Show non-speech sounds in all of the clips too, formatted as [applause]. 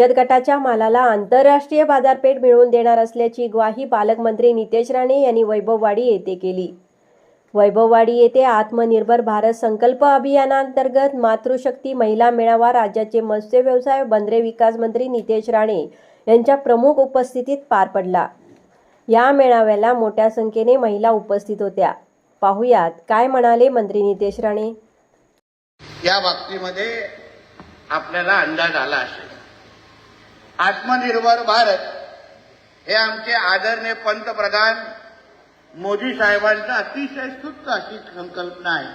बचत गटाच्या मालाला आंतरराष्ट्रीय बाजारपेठ मिळवून देणार असल्याची ग्वाही पालकमंत्री नितेश राणे यांनी वैभववाडी येथे केली. वैभववाडी येथे आत्मनिर्भर भारत संकल्प अभियानांतर्गत मातृशक्ती महिला मेळावा राज्याचे मत्स्य व्यवसाय बंदरे विकास मंत्री नितेश राणे यांच्या प्रमुख उपस्थितीत पार पडला. या मेळाव्याला मोठ्या संख्येने महिला उपस्थित होत्या. पाहुयात काय म्हणाले मंत्री नितेश राणे? या बाबतीमध्ये आपल्याला अंदाज आला असेल. आत्मनिर्भर भारत हे आमचे आदरणीय पंतप्रधान मोदी साहेबांचं अतिशय स्तुत्त अशी संकल्पना आहे.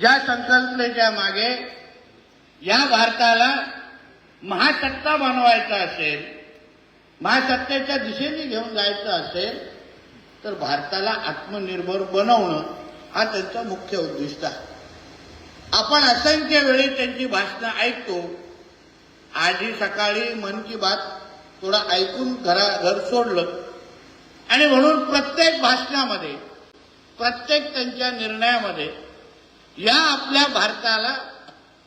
ज्या संकल्पनेच्या मागे या भारताला महासत्ता बनवायचा असेल महासत्तेच्या दिशेने घेऊन जायचं असेल तर भारताला आत्मनिर्भर बनवणं हा त्यांचा मुख्य उद्दिष्ट आहे. आपण असंख्य वेळी त्यांची भाषणं ऐकतो आजही सकाळी मन की बात थोडं ऐकून घरा घर सोडलं. आणि म्हणून प्रत्येक भाषणामध्ये प्रत्येक त्यांच्या निर्णयामध्ये या आपल्या भारताला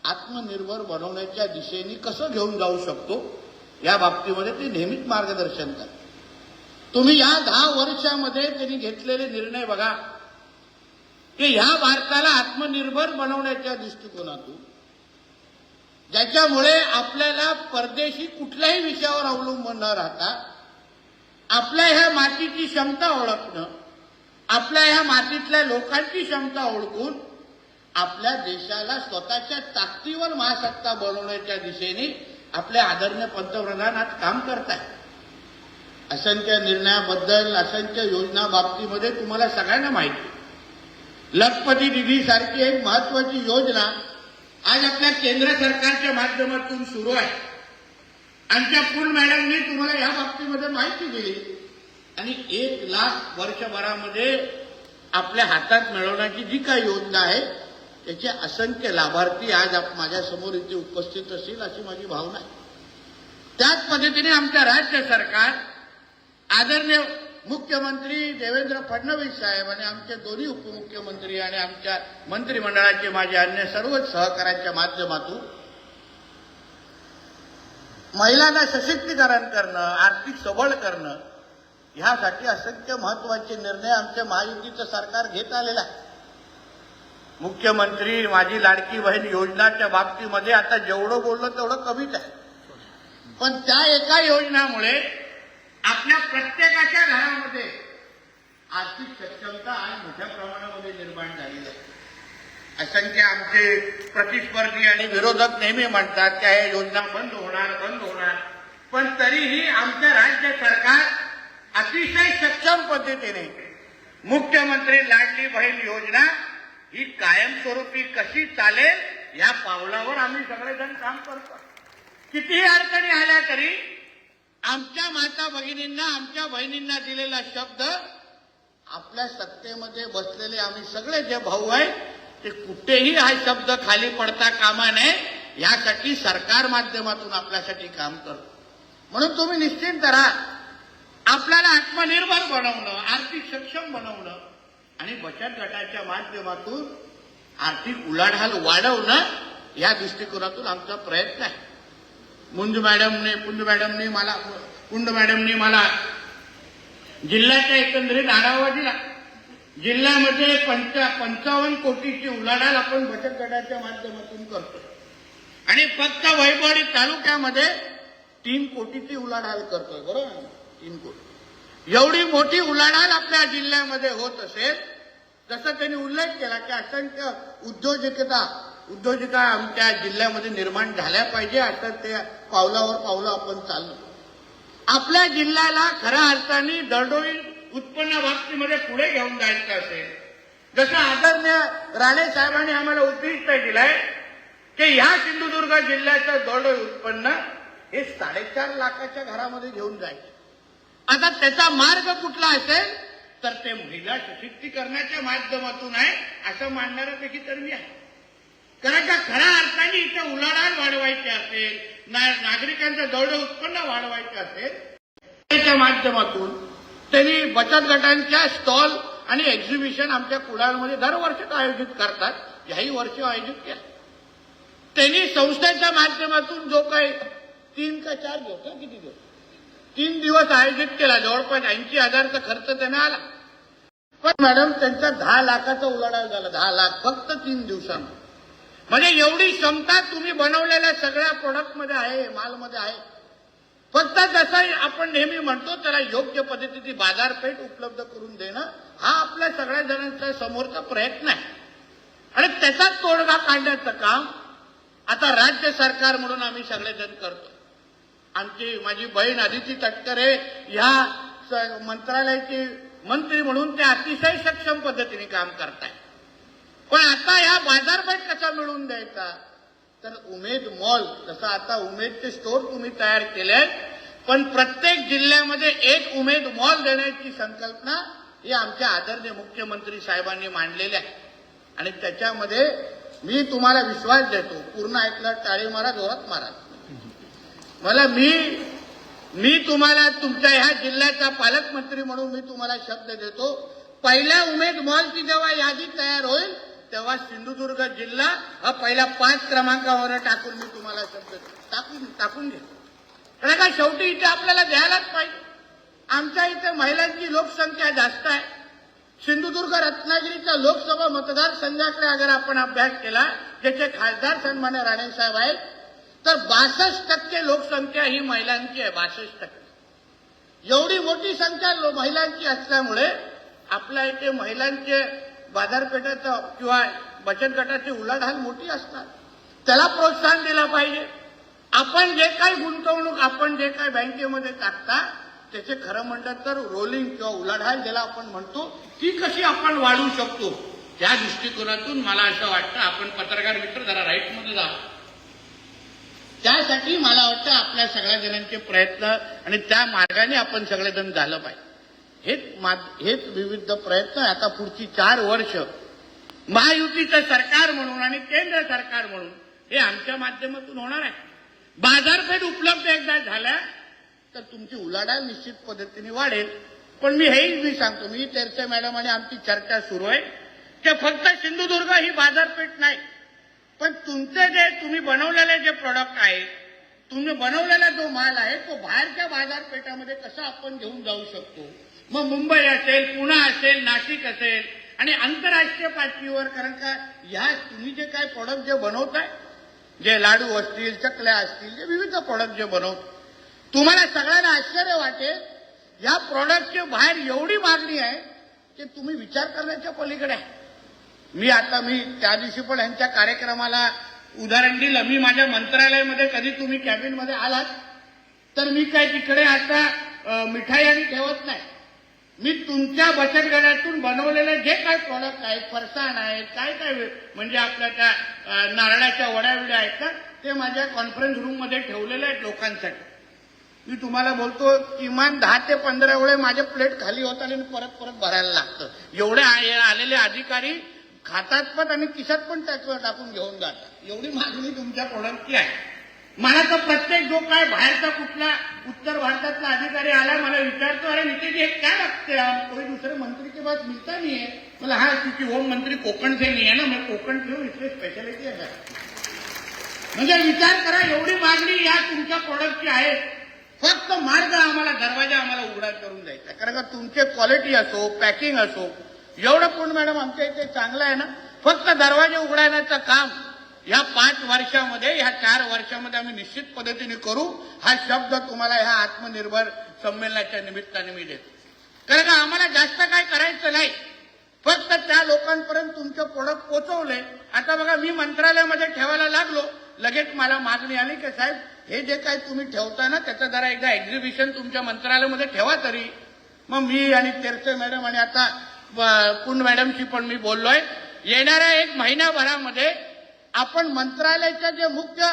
आत्मनिर्भर बनवण्याच्या दिशेने कसं घेऊन जाऊ शकतो या बाबतीमध्ये ते नेहमीच मार्गदर्शन करतात. तुम्ही या दहा वर्षामध्ये त्यांनी घेतलेले निर्णय बघा. की ह्या भारताला आत्मनिर्भर बनवण्याच्या दृष्टिकोनातून ज्याच्यामुळे आपल्याला परदेशी कुठल्याही विषयावर अवलंबून न राहता आपल्या ह्या मातीची क्षमता ओळखणं आपल्या ह्या मातीतल्या लोकांची क्षमता ओळखून आपल्या देशाला स्वतःच्या ताकदीवर महासत्ता बनवण्याच्या दिशेने आपले आदरणीय पंतप्रधान आज काम करत असंख्य निर्णयाबद्दल असंख्य योजना बाबतीमध्ये तुम्हाला सगळ्यांना माहिती. लखपती निधी सारखी एक महत्वाची योजना आज आपल्या केंद्र सरकारच्या माध्यमातून सुरू आहे. आमच्या पूर्ण मॅडमनी तुम्हाला या बाबतीमध्ये माहिती दिली. आणि एक लाख वर्षभरामध्ये आपल्या हातात मिळवण्याची जी काही योजना आहे त्याचे असंख्य लाभार्थी आज माझ्यासमोर इथे उपस्थित असतील अशी माझी भावना आहे. त्याच पद्धतीने आमचं राज्य सरकार आदरणीय मुख्यमंत्री देवेंद्र फडणवीस साहेब आणि आमचे दोन्ही उपमुख्यमंत्री आणि आमच्या मंत्रिमंडळाचे माझे अन्य सर्वच सहकाऱ्यांच्या माध्यमातून महिलांना सशक्तीकरण करणं आर्थिक सबळ करणं ह्यासाठी असंख्य महत्त्वाचे निर्णय आमच्या महायुतीचं सरकार घेत आलेलं आहे. मुख्यमंत्री माझी लाडकी बहीण योजनाच्या बाबतीमध्ये आता जेवढं बोललं तेवढं कमीच आहे. पण त्या एका योजनामुळे आपल्या प्रत्येकाच्या घरामध्ये आर्थिक सक्षमता आज मोठ्या प्रमाणामध्ये निर्माण झालेली आहे. असंख्य आमचे प्रतिस्पर्धी आणि विरोधक नेहमी म्हणतात की हे योजना बंद होणार बंद होणार. पण तरीही आमचं राज्य सरकार अतिशय सक्षम पद्धतीने मुख्यमंत्री लाडली बहीण योजना ही कायमस्वरूपी कशी चालेल या पावलावर आम्ही सगळेजण काम करतो. कितीही अडचणी आल्या तरी आमच्या माता भगिनींना आमच्या बहिणींना दिलेला शब्द आपल्या सत्तेमध्ये बसलेले आम्ही सगळे जे भाऊ आहे ते कुठेही हा शब्द खाली पडता कामा नये. यासाठी सरकार माध्यमातून आपल्यासाठी काम करतो. म्हणून तुम्ही निश्चिंत राहा. आपल्याला आत्मनिर्भर बनवणं आर्थिक सक्षम बनवणं आणि बचत गटाच्या माध्यमातून आर्थिक उलाढाल वाढवणं या दृष्टिकोनातून आमचा प्रयत्न आहे. मुंजू मॅडमने पुंज मॅडमने मला कुंड मॅडमने मला जिल्ह्याच्या एकंदरीत आढावा दिला. जिल्ह्यामध्ये पंचा पंचावन्न कोटीची उलाढाल आपण बचत गटाच्या माध्यमातून करतो आणि फक्त वैभवडी तालुक्यामध्ये तीन कोटीची उलाढाल करतोय बरोबर? तीन कोटी. एवढी मोठी उलाढाल आपल्या जिल्ह्यामध्ये होत असेल जसं त्यांनी उल्लेख केला की असंख्य उद्योजकता उद्योजिका आमच्या जिल्ह्यामध्ये निर्माण झाल्या पाहिजे आता ते पावलावर पावलं आपण चाललो. आपल्या जिल्ह्याला खऱ्या अर्थाने दरडोई उत्पन्न बाबतीमध्ये पुढे घेऊन जायचं असेल. जसं आदरणीय राणे साहेबांनी आम्हाला उद्दिष्ट दिलंय की ह्या सिंधुदुर्ग जिल्ह्याचं दरडोई उत्पन्न हे साडेचार लाखाच्या घरामध्ये घेऊन जायचं. आता त्याचा मार्ग कुठला असेल तर ते महिला सशक्तीकरणाच्या माध्यमातून आहे असं मानणाऱ्यापैकी तर मी आहे. कारण का खऱ्या अर्थाने इथं उलाढाल वाढवायची असेल ना- नागरिकांचं दौड उत्पन्न वाढवायचं असेल त्याच्या माध्यमातून त्यांनी बचत गटांच्या स्टॉल आणि एक्झिबिशन आमच्या कुडाळमध्ये दरवर्षी आयोजित करतात. याही वर्षी आयोजित केलं. त्यांनी संस्थेच्या माध्यमातून जो काही तीन का चार दिवस ना किती दिवस? तीन दिवस आयोजित केला. जवळपास ऐंशी हजारचा खर्च त्याने आला. पण मॅडम त्यांचा दहा लाखाचा उलाढाल झाला. दहा लाख फक्त तीन दिवसांमध्ये. म्हणजे एवढी क्षमता तुम्ही बनवलेल्या सगळ्या प्रोडक्टमध्ये आहे मालमध्ये आहे. फक्त जसं आपण नेहमी म्हणतो त्याला योग्य पद्धतीची बाजारपेठ उपलब्ध करून देणं हा आपल्या सगळ्या जणांचा समोरचा प्रयत्न आहे. आणि त्याचा तोडगा काढण्याचं काम आता राज्य सरकार म्हणून आम्ही सगळेजण करतो. आमची माझी बहीण अदिती तटकरे ह्या स- मंत्रालयाचे मंत्री म्हणून ते अतिशय सक्षम पद्धतीने काम करतायत. पण आता ह्या बाजारपेठ कसा मिळवून द्यायचा? तर उमेद मॉल जसं आता उमेदचे स्टोर तुम्ही तयार केले पण प्रत्येक जिल्ह्यामध्ये एक उमेद मॉल देण्याची संकल्पना ही आमच्या आदरणीय मुख्यमंत्री साहेबांनी मांडलेली आहे. आणि त्याच्यामध्ये मी तुम्हाला विश्वास देतो पूर्ण ऐकलं टाळी मारा जोरात मारा. मला मी मी तुम्हाला तुमच्या ह्या जिल्ह्याचा पालकमंत्री म्हणून मी तुम्हाला शब्द देतो पहिल्या उमेद मॉलची जेव्हा यादी तयार होईल तेव्हा सिंधुदुर्ग जिल्हा हा पहिल्या पाच क्रमांकावर टाकून मी तुम्हाला शब्द टाकून टाकून घेतो कारण का शेवटी इथे आपल्याला द्यायलाच पाहिजे. आमच्या इथे महिलांची लोकसंख्या जास्त आहे. सिंधुदुर्ग रत्नागिरीचा लोकसभा मतदारसंघाकडे अगर आपण अभ्यास केला ज्याचे खासदार सन्मान्य राणेसाहेब आहेत तर बासष्ट टक्के लोकसंख्या ही महिलांची आहे बासष्ट टक्के. एवढी मोठी संख्या महिलांची असल्यामुळे आपल्या इथे महिलांचे बाजारपेठेचं किंवा बचत गटाची उलाढाल मोठी असतात त्याला प्रोत्साहन दिलं पाहिजे. आपण जे काही गुंतवणूक आपण जे काही बँकेमध्ये टाकता त्याचे खरं म्हणतात तर रोलिंग किंवा उलाढाल ज्याला आपण म्हणतो ती कशी आपण वाढवू शकतो? त्या दृष्टिकोनातून मला असं वाटतं आपण पत्रकार मित्र जरा राईटमध्ये जा. त्यासाठी मला वाटतं आपल्या सगळ्या जणांचे प्रयत्न आणि त्या मार्गाने आपण सगळेजण झालं पाहिजे. हेच हेच विविध प्रयत्न आता पुढची चार वर्ष महायुतीचं सरकार म्हणून आणि केंद्र सरकार म्हणून हे आमच्या माध्यमातून होणार आहे. बाजारपेठ उपलब्ध एकदा झाल्या तर तुमची उलाढाल निश्चित पद्धतीने वाढेल. पण मी हेही मी सांगतो मी तेरसे मॅडम आणि आमची चर्चा सुरू आहे की फक्त सिंधुदुर्ग ही बाजारपेठ नाही. पण तुमचे जे तुम्ही बनवलेले जे प्रोडक्ट आहे तुम्ही बनवलेला जो माल आहे तो बाहेरच्या बाजारपेठामध्ये कसा आपण घेऊन जाऊ शकतो? मग मुंबई असेल पुणे असेल नाशिक असेल आणि आंतरराष्ट्रीय पातळीवर कारण का ह्या तुम्ही जे काय प्रोडक्ट जे बनवताय जे लाडू असतील चकल्या असतील जे विविध प्रोडक्ट जे बनवत तुम्हाला सगळ्यांना आश्चर्य वाटेल या प्रॉडक्टची बाहेर एवढी मागणी आहे की तुम्ही विचार करण्याच्या पलीकडे आहे. मी आता मी त्या दिवशी पण यांच्या कार्यक्रमाला उदाहरण दिलं. मी माझ्या मंत्रालयामध्ये कधी तुम्ही कॅबिनमध्ये आलात तर मी काय तिकडे आता मिठाई आणि ठेवत नाही. मी तुमच्या बचत गटातून बनवलेले जे काय प्रॉडक्ट आहेत फरसाण आहेत काय काय म्हणजे आपल्या त्या नारळाच्या वड्या विड्या आहेत ना ते माझ्या कॉन्फरन्स रूममध्ये ठेवलेले आहेत लोकांसाठी. मी तुम्हाला बोलतो किमान दहा ते पंधरा वेळे माझे प्लेट खाली होत आणि परत परत भरायला लागतं. एवढे आलेले अधिकारी खातात पण आणि किशात पण त्याच्यावर टाकून घेऊन जातात. एवढी मागणी तुमच्या प्रोडक्टची आहे. मला तर प्रत्येक जो काय बाहेरचा कुठला उत्तर भारतातला अधिकारी आला मला विचारतो अरे नितीन हे काय लागते कोणी दुसरे मंत्री के पास मिलता नहीं मला हा क्योंकि होम मंत्री कोकण से आहे ना मग कोकण ठेवून इथले स्पेशालिटी आहे. म्हणजे विचार करा एवढी मागणी या तुमच्या प्रोडक्टची आहे. फक्त मार्ग आम्हाला दरवाजा आम्हाला उघडा करून द्यायचा. कारण का तुमचे क्वालिटी असो पॅकिंग असो एवढं पण मॅडम आमच्या इथे चांगलं आहे ना? फक्त दरवाजे उघडण्याचं काम. या पाच वर्षामध्ये ह्या चार वर्षामध्ये आम्ही निश्चित पद्धतीने करू. हा शब्द तुम्हाला ह्या आत्मनिर्भर संमेलनाच्या निमित्ताने मी देतो. कारण का आम्हाला जास्त काय करायचं नाही. फक्त त्या लोकांपर्यंत तुमचं प्रोडक्ट पोचवले. आता बघा मी मंत्रालयामध्ये ठेवायला लागलो. लगेच मला मागणी आली की साहेब हे जे काही तुम्ही ठेवता ना त्याचं जरा एकदा एक्झिबिशन तुमच्या मंत्रालयामध्ये ठेवा तरी. मग मी आणि तेरसे मॅडम आणि आता कुंड पुन मॅडमशी पण मी बोललोय. येणाऱ्या एक महिन्याभरामध्ये आपण मंत्रालयाचा जे मुख्य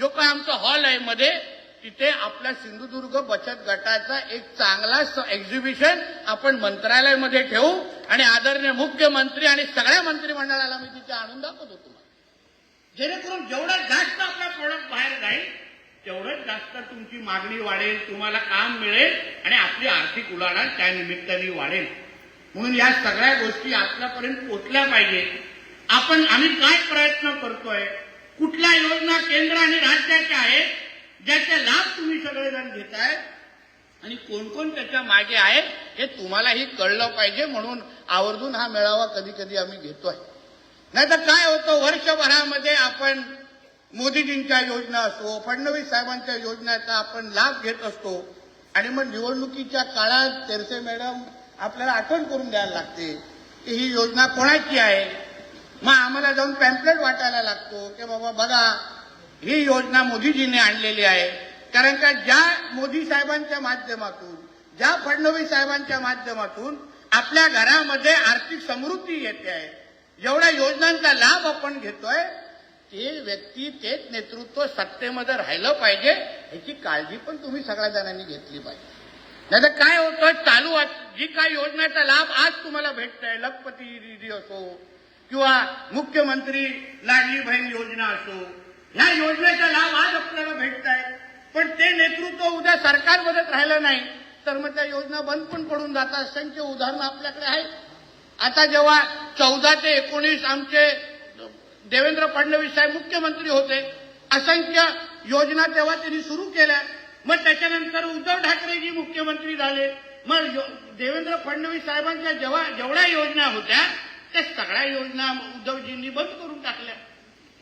जो काय आमचा हॉल आहे मध्ये तिथे आपल्या सिंधुदुर्ग बचत गटाचा एक चांगला एक्झिबिशन आपण मंत्रालयामध्ये ठेवू. आणि आदरणीय मुख्यमंत्री आणि सगळ्या मंत्रिमंडळाला मी तिथे आणून दाखवतो तुम्हाला. जेणेकरून जेवढा जास्त आपला प्रोडक्ट बाहेर जाईल तेवढंच जास्त तुमची मागणी वाढेल तुम्हाला काम मिळेल आणि आपली आर्थिक उलाढाल त्या निमित्ताने वाढेल. म्हणून या सगळ्या गोष्टी आपल्यापर्यंत पोचल्या पाहिजेत. आपण आम्ही काय प्रयत्न करतोय? कुठल्या योजना केंद्र आणि राज्याच्या आहेत? ज्याचे लाभ तुम्ही सगळेजण घेताय? आणि कोण कोण त्याच्यामागे आहे? हे तुम्हालाही कळलं पाहिजे म्हणून आवर्जून हा मेळावा कधी कधी आम्ही घेतोय. नाहीतर काय होतं? वर्षभरामध्ये आपण मोदीजींच्या योजना असो फडणवीस साहेबांच्या योजनेचा आपण लाभ घेत असतो. आणि मग निवडणुकीच्या काळात तेरसे मॅडम आपल्याला आठवण करून द्यायला लागते की ही योजना कोणाची आहे? मग आम्हाला जाऊन पॅम्पलेट वाटायला लागतो की बाबा बघा ही योजना मोदीजींनी आणलेली आहे. कारण का ज्या मोदी साहेबांच्या माध्यमातून ज्या फडणवीस साहेबांच्या माध्यमातून आपल्या घरामध्ये आर्थिक समृद्धी येते आहे जेवढ्या योजनांचा लाभ आपण घेतोय ते व्यक्ती तेच नेतृत्व सत्तेमध्ये राहिलं पाहिजे ह्याची काळजी पण तुम्ही सगळ्या जणांनी घेतली पाहिजे. नाही तर काय होतं चालू जी काय योजनेचा लाभ आज तुम्हाला भेटतोय लखपती निधी असो किंवा मुख्यमंत्री लाडली बहीण योजना असो ह्या योजनेचा लाभ आज आपल्याला भेटत आहे पण ते नेतृत्व उद्या सरकारमध्ये राहिलं नाही तर मग त्या योजना बंद पण पडून जातात. असंख्य उदाहरणं आपल्याकडे आहेत. आता जेव्हा चौदा ते एकोणीस आमचे देवेंद्र फडणवीस साहेब मुख्यमंत्री होते असंख्य योजना तेव्हा त्यांनी सुरू केल्या. मग त्याच्यानंतर उद्धव ठाकरेजी मुख्यमंत्री झाले. मग देवेंद्र फडणवीस साहेबांच्या जेव्हा जेवढ्या योजना होत्या त्या सगळ्या योजना उद्धवजींनी बंद करून टाकल्या.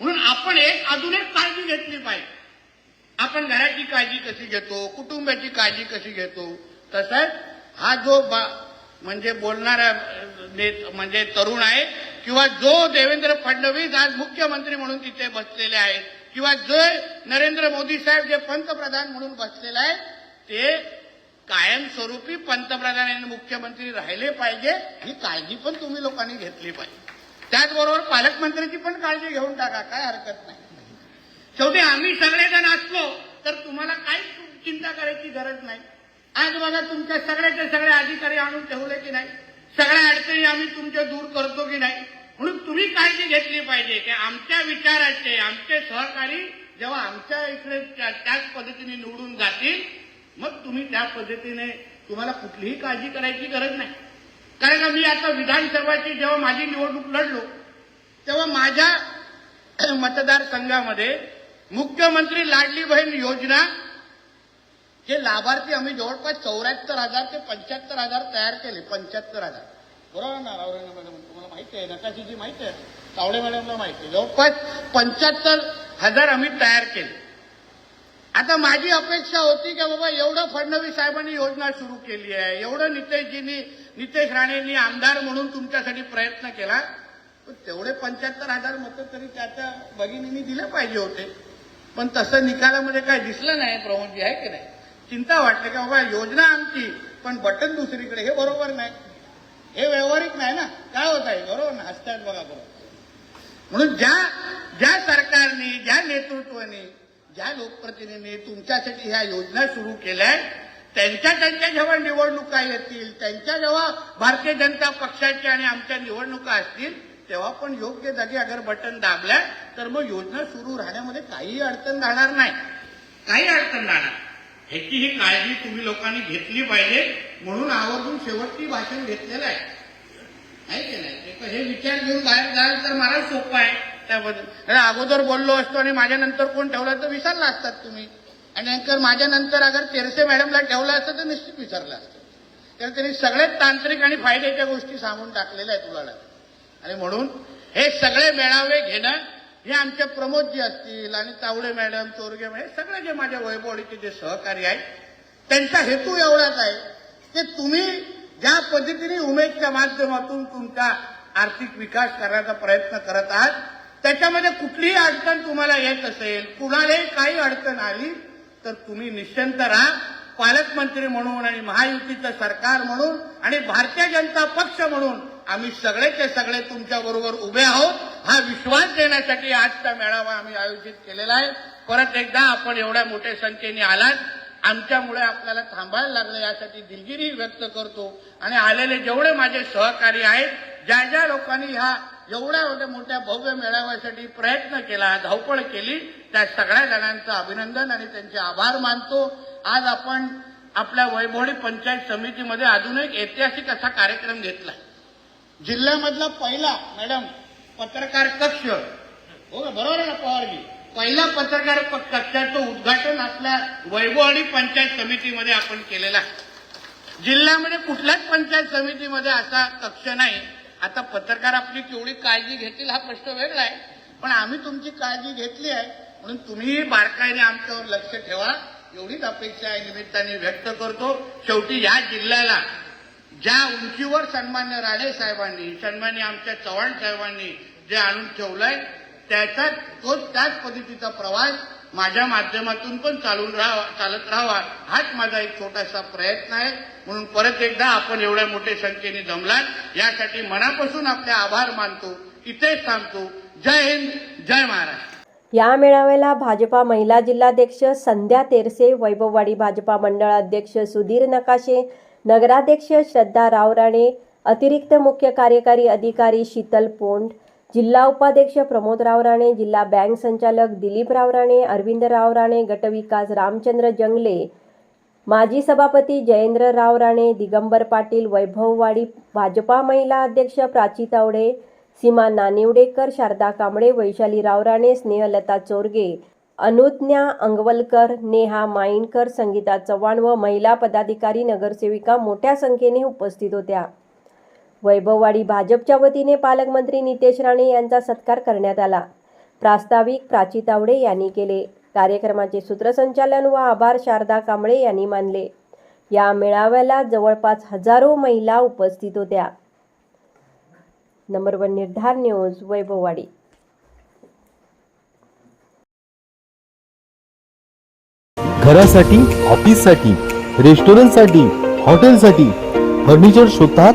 म्हणून आपण एक अजून एक काळजी घेतली पाहिजे. आपण घराची काळजी कशी घेतो कुटुंबाची काळजी कशी घेतो? तसंच हा जो बा- म्हणजे बोलणारा म्हणजे तरुण आहे किंवा जो देवेंद्र फडणवीस आज मुख्यमंत्री म्हणून तिथे बसलेले आहेत किंवा जे नरेंद्र मोदी साहेब जे पंतप्रधान म्हणून बसलेले आहेत ते कायमस्वरूपी पंतप्रधान आणि मुख्यमंत्री राहिले पाहिजे ही काळजी पण तुम्ही लोकांनी घेतली पाहिजे. त्याचबरोबर पालकमंत्र्यांची पण काळजी घेऊन टाका काय हरकत नाही. शेवटी आम्ही सगळेजण असलो तर तुम्हाला काहीच चिंता करायची गरज नाही. आज बघा तुमच्या सगळ्याचे सगळे अधिकारी आणून ठेवले की नाही? सगळ्या अडचणी आम्ही तुमच्या दूर करतो की नाही? म्हणून तुम्ही काळजी घेतली पाहिजे की आमच्या विचाराचे आमचे सहकारी जेव्हा आमच्या इकडे त्याच पद्धतीने निवडून जातील तुम्ही त्या पद्धतीने तुम्हाला कुठलीही काळजी करायची गरज नाही. कारण का मी आता विधानसभाची जेव्हा माझी निवडणूक लढलो तेव्हा माझ्या [clears throat] मतदारसंघामध्ये मुख्यमंत्री लाडली बहीण योजना हे लाभार्थी आम्ही जवळपास चौऱ्याहत्तर हजार ते पंच्याहत्तर हजार तयार केले. पंच्याहत्तर हजार. बरोबर ना रावरांना मॅडम? तुम्हाला माहिती आहे नकाशीची माहिती आहे? तावडे मॅडमला माहिती आहे. जवळपास पंच्याहत्तर हजार आम्ही तयार केले. आता माझी अपेक्षा होती की बाबा एवढं फडणवीस साहेबांनी योजना सुरू केली आहे एवढं नितेशजींनी नितेश राणेंनी आमदार म्हणून तुमच्यासाठी प्रयत्न केला तेवढे पंच्याहत्तर हजार मतं तरी त्याच्या भगिनींनी दिले पाहिजे होते. पण तसं निकालामध्ये काय दिसलं नाही प्रमोदजी आहे की नाही? चिंता वाटते की बाबा योजना आमची पण बटन दुसरीकडे हे बरोबर नाही. हे व्यवहारिक नाही ना? काय होत आहे? बरोबर ना? हसतात बघा बरोबर. म्हणून ज्या ज्या सरकारने ज्या नेतृत्वाने ज्या लोकप्रतिनिधींनी तुमच्यासाठी ह्या योजना सुरू केल्या त्यांच्या त्यांच्या जेव्हा निवडणुका येतील त्यांच्या जेव्हा भारतीय जनता पक्षाच्या आणि आमच्या निवडणुका असतील तेव्हा पण योग्य जागी अगर बटन दाबल्या तर मग योजना सुरू राहण्यामध्ये काही अडचण राहणार नाही. काही अडचण राहणार. ह्याची ही काळजी तुम्ही लोकांनी घेतली पाहिजे म्हणून आवर्जून शेवटची भाषण घेतलेलं आहे. आहे की नाही? ते पण हे विचार घेऊन बाहेर जाल तर मला सोपं आहे. त्याबद्दल अगोदर बोललो असतो आणि माझ्यानंतर कोण ठेवला तर विसरला असतात तुम्ही. आणि नंतर माझ्यानंतर अगर तेरसे मॅडमला ठेवलं असतं तर निश्चित विसरलं असतं. तर त्यांनी सगळेच तांत्रिक आणि फायद्याच्या गोष्टी सांगून टाकलेल्या आहेत तुला आणि म्हणून हे सगळे मेळावे घेणं हे आमचे प्रमोदजी असतील आणि तावडे मॅडम चोरगे मॅडम हे सगळे जे माझ्या वैभवडीचे जे सहकारी आहेत त्यांचा हेतू एवढाच आहे की तुम्ही ज्या पद्धतीने उमेदच्या माध्यमातून तुमचा आर्थिक विकास करण्याचा प्रयत्न करत आहात त्याच्यामध्ये कुठलीही अडचण तुम्हाला येत असेल कुणालाही काही अडचण आली तर तुम्ही निश्चिंत राहा. पालकमंत्री म्हणून आणि महायुतीचं सरकार म्हणून आणि भारतीय जनता पक्ष म्हणून आम्ही सगळेचे सगळे तुमच्या बरोबर उभे आहोत. हा विश्वास देण्यासाठी आजचा मेळावा आम्ही आयोजित केलेला आहे. परत एकदा आपण एवढ्या मोठ्या संख्येने आलात. आमच्यामुळे आपल्याला थांबायला लागलं यासाठी दिलगिरी व्यक्त करतो. आणि आलेले जेवढे माझे सहकारी आहेत ज्या ज्या लोकांनी ह्या एवढ्या एवढ्या मोठ्या भव्य मेळाव्यासाठी प्रयत्न केला धावपळ केली. त्या सगळ्या जणांचं अभिनंदन आणि त्यांचे आभार मानतो. आज आपण आपल्या वैभवडी पंचायत समितीमध्ये अजून एक ऐतिहासिक असा कार्यक्रम घेतला जिल्ह्यामधला पहिला मॅडम पत्रकार कक्ष. हो का बरोबर आहे ना पवारजी? पहिला पत्रकार कक्षाचं उद्घाटन आपल्या वैभववाडी पंचायत समितीमध्ये आपण केलेला आहे. जिल्ह्यामध्ये कुठल्याच पंचायत समितीमध्ये असा कक्ष नाही. आता पत्रकार आपली केवढी काळजी घेतील हा प्रश्न वेगळा आहे. पण आम्ही तुमची काळजी घेतली आहे. म्हणून तुम्हीही बारकाईने आमच्यावर लक्ष ठेवा. एवढीच अपेक्षा या निमित्ताने व्यक्त करतो. शेवटी या जिल्ह्याला ज्या उंचीवर सन्मान्य राणे साहेबांनी सन्मान्य आमच्या चव्हाण साहेबांनी जे आणून ठेवलंय त्याचा तोच त्याच पद्धतीचा प्रवास माझ्या माध्यमातून पण चालून राहावा चालत राहावा हाच माझा एक छोटासा प्रयत्न आहे. म्हणून परत एकदा आपण एवढ्या मोठ्या संख्येने जमलात. यासाठी मनापासून आपले आभार मानतो. इथेच थांबतो. जय हिंद जय महाराष्ट्र. या मेळाव्याला भाजपा महिला जिल्हाध्यक्ष संध्या तेरसे वैभववाडी भाजपा मंडळ अध्यक्ष सुधीर नकाशे नगराध्यक्ष श्रद्धा रावराणे अतिरिक्त मुख्य कार्यकारी अधिकारी शीतल पोंड जिल्हा उपाध्यक्ष प्रमोद रावराणे जिल्हा बँक संचालक दिलीप रावराणे अरविंद रावराणे गटविकास रामचंद्र जंगले माजी सभापती जयेंद्र रावराणे दिगंबर पाटील वैभववाडी भाजपा महिला अध्यक्ष प्राची तावडे सीमा नानिवडेकर शारदा कांबळे वैशाली राव राणे स्नेहलता चोरगे अनुज्ञा अंगवलकर नेहा माईनकर संगीता चव्हाण व महिला पदाधिकारी नगरसेविका मोठ्या संख्येने उपस्थित होत्या. वैभववाडी भाजपच्या वतीने पालकमंत्री नितेश राणे यांचा सत्कार करण्यात आला. प्रास्ताविक प्राची तावडे यांनी केले. कार्यक्रमाचे सूत्रसंचालन व आभार शारदा कांबळे यांनी मानले. या मेळाव्याला जवळपास हजारो महिला उपस्थित होत्या. Number one Nirdhar news Vaibhavwadi. घरासाठी ऑफिससाठी रेस्टॉरंटसाठी हॉटेलसाठी फर्निचर शोधतात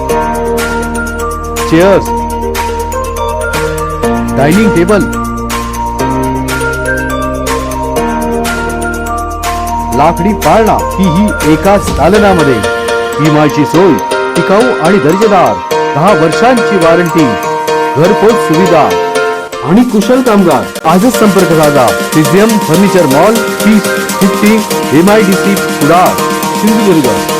chairs dining table लाकडी पाळणा तीही एकाच दालनामध्ये विमाची सोय टिकाऊ आणि दर्जेदार दहा वर्षांची वॉरंटी घरपोच सुविधा आणि कुशल कामगार. आजच संपर्क साधा. PGM furniture mall fees fifty M I D C पुरा Sindhudurg.